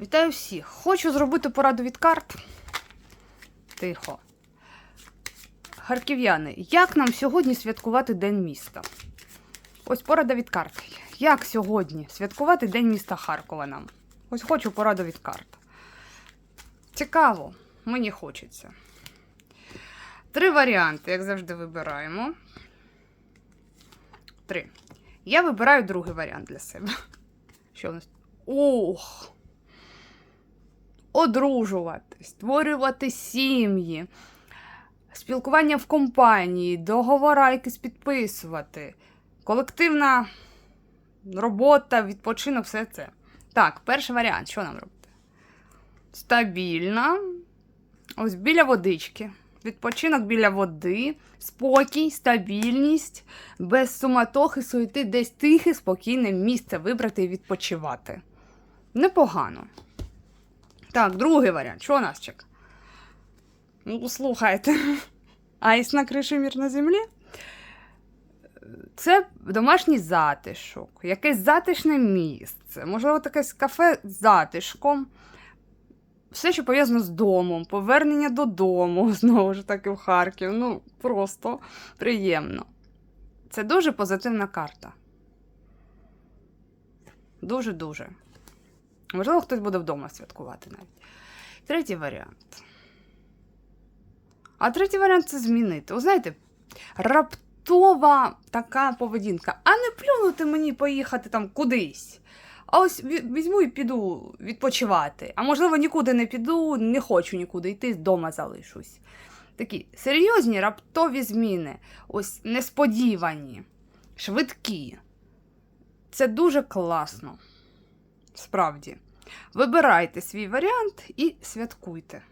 Вітаю всіх! Хочу зробити пораду від карт. Тихо. Харків'яни, як нам сьогодні святкувати День міста? Ось порада від карт. Як сьогодні святкувати День міста Харкова нам? Ось хочу пораду від карт. Цікаво, мені хочеться. Три варіанти, як завжди, вибираємо. Три. Я вибираю другий варіант для себе. Що у нас? Ох! Одружувати, створювати сім'ї, спілкування в компанії, договори якісь підписувати, колективна робота, відпочинок, все це. Так, перший варіант, що нам робити? Стабільна. Ось біля водички. Відпочинок біля води, спокій, стабільність, без суматохи, суєти, десь тихе, спокійне місце вибрати і відпочивати. Непогано. Так, другий варіант. Що нас чекає? Ну, слухайте. Айс на криші мір на землі. Це домашній затишок, якесь затишне місце, можливо, якесь кафе з затишком. Все, що пов'язано з домом, повернення додому, знову ж таки, в Харків. Ну, просто приємно. Це дуже позитивна карта. Дуже-дуже. Можливо, хтось буде вдома святкувати навіть. Третій варіант. А третій варіант це змінити. Ви знаєте, раптова така поведінка. А не плюнути мені поїхати там кудись. А ось візьму і піду відпочивати. А можливо, нікуди не піду, не хочу нікуди йти, вдома залишусь. Такі серйозні раптові зміни, ось несподівані, швидкі. Це дуже класно. Справді. Вибирайте свій варіант і святкуйте.